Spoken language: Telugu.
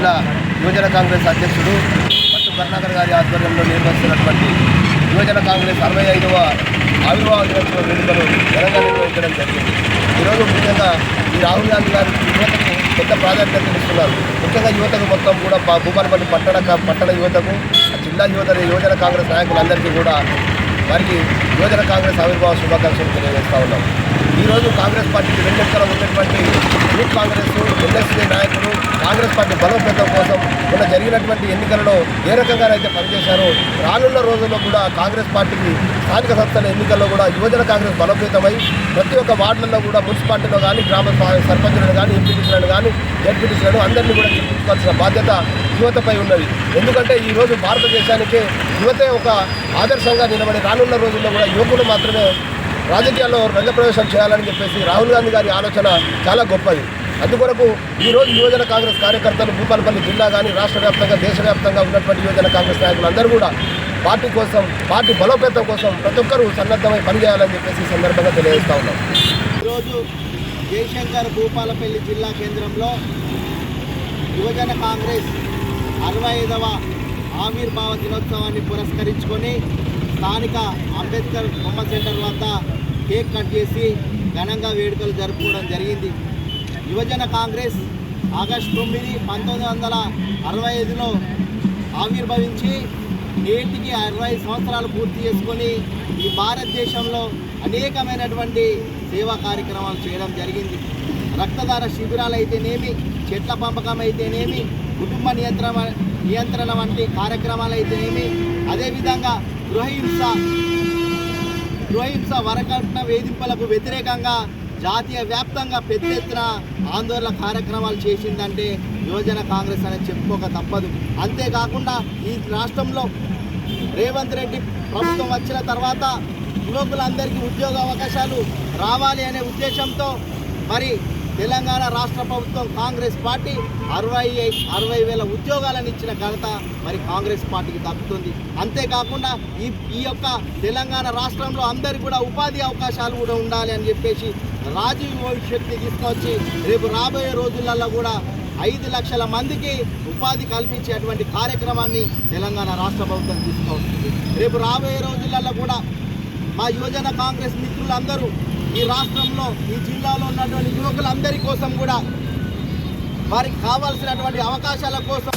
జిల్లా యువజన కాంగ్రెస్ అధ్యక్షుడు పట్టు కరుణాకర్ గారి ఆధ్వర్యంలో నిర్వహిస్తున్నటువంటి యువజన కాంగ్రెస్ అరవై ఐదవ ఆవిర్భావ దినోత్సవ వేడుకలు ఘనంగా నిర్వహించడం జరిగింది. ఈరోజు ముఖ్యంగా ఈ రాహుల్ గాంధీ గారు యువతకు పెద్ద ప్రాధాన్యత ఇస్తున్నారు. ముఖ్యంగా యువతకు మొత్తం కూడా భూపాలపల్లి పట్టణ పట్టణ యువతకు జిల్లా యువత యువజన కాంగ్రెస్ నాయకులందరికీ కూడా వారికి యువజన కాంగ్రెస్ ఆవిర్భావ శుభాకాంక్షలు తెలియజేస్తూ ఉన్నాం. ఈరోజు కాంగ్రెస్ పార్టీకి వెన్నెక్కల ఉన్నటువంటి యూత్ కాంగ్రెస్ ఎన్ఎస్సీ నాయకులు కాంగ్రెస్ పార్టీ బలోపేతం కోసం మొన్న జరిగినటువంటి ఎన్నికలలో ఏ రకంగానైతే పనిచేశారో రానున్న రోజుల్లో కూడా కాంగ్రెస్ పార్టీకి స్థానిక సంస్థల ఎన్నికల్లో కూడా యువజన కాంగ్రెస్ బలోపేతమై ప్రతి ఒక్క వార్డులలో కూడా మున్సిపాలిటీలో కానీ గ్రామ సర్పంచులను కానీ ఎంపీటీసీలను కానీ జడ్పీటీసీలను అందరినీ కూడా గెలిపించుకోవాల్సిన బాధ్యత యువతపై ఉన్నది. ఎందుకంటే ఈ రోజు భారతదేశానికి యువతే ఒక ఆదర్శంగా నిలబడి రానున్న రోజుల్లో కూడా యువకులు మాత్రమే రాజకీయాల్లో రంగప్రవేశం చేయాలని చెప్పేసి రాహుల్ గాంధీ గారి ఆలోచన చాలా గొప్పది. అందుకొరకు ఈరోజు యువజన కాంగ్రెస్ కార్యకర్తలు భూపాలపల్లి జిల్లా కానీ రాష్ట్ర వ్యాప్తంగా దేశవ్యాప్తంగా ఉన్నటువంటి యువజన కాంగ్రెస్ నాయకులందరూ కూడా పార్టీ కోసం పార్టీ బలోపేతం కోసం ప్రతి ఒక్కరూ సన్నద్ధమై పనిచేయాలని చెప్పేసి ఈ సందర్భంగా తెలియజేస్తా ఉన్నాం. ఈరోజు జయశంకర్ భూపాలపల్లి జిల్లా కేంద్రంలో యువజన కాంగ్రెస్ అరవై ఐదవ ఆవిర్భావ దినోత్సవాన్ని పురస్కరించుకొని స్థానిక అంబేద్కర్ బొమ్మ సెంటర్ వద్ద కేక్ కట్ చేసి ఘనంగా వేడుకలు జరుపుకోవడం జరిగింది. యువజన కాంగ్రెస్ ఆగస్టు తొమ్మిది పంతొమ్మిది వందల అరవై ఐదులో ఆవిర్భవించి నేటికి అరవై సంవత్సరాలు పూర్తి చేసుకొని ఈ భారతదేశంలో అనేకమైనటువంటి సేవా కార్యక్రమాలు చేయడం జరిగింది. రక్తదార శిబిరాలు అయితేనేమి చెట్ల పెంపకం అయితేనేమి కుటుంబ నియంత్రణ నియంత్రణ వంటి కార్యక్రమాలు అయితేనేమి అదేవిధంగా గృహహింస గృహహింస వరకట్న వేధింపులకు వ్యతిరేకంగా జాతీయ వ్యాప్తంగా పెద్ద ఎత్తున ఆందోళన కార్యక్రమాలు చేసిందంటే యువజన కాంగ్రెస్ అనేది చెప్పుకోక తప్పదు. అంతేకాకుండా ఈ రాష్ట్రంలో రేవంత్ రెడ్డి ప్రభుత్వం వచ్చిన తర్వాత యువకులందరికీ ఉద్యోగ అవకాశాలు రావాలి అనే ఉద్దేశంతో మరి తెలంగాణ రాష్ట్ర ప్రభుత్వం కాంగ్రెస్ పార్టీ అరవై అరవై వేల ఉద్యోగాలను ఇచ్చిన ఘనత మరి కాంగ్రెస్ పార్టీకి దక్కుతుంది. అంతేకాకుండా ఈ ఈ యొక్క తెలంగాణ రాష్ట్రంలో అందరికీ కూడా ఉపాధి అవకాశాలు కూడా ఉండాలి అని చెప్పేసి రాజీవ్ భవిష్యత్తుని తీసుకొచ్చి రేపు రాబోయే రోజులలో కూడా ఐదు లక్షల మందికి ఉపాధి కల్పించేటువంటి కార్యక్రమాన్ని తెలంగాణ రాష్ట్ర ప్రభుత్వం తీసుకొస్తుంది. రేపు రాబోయే రోజులలో కూడా మా యువజన కాంగ్రెస్ మిత్రులందరూ ఈ రాష్ట్రంలో ఈ జిల్లాలో ఉన్నటువంటి యువకులందరి కోసం కూడా వారికి కావాల్సినటువంటి అవకాశాల కోసం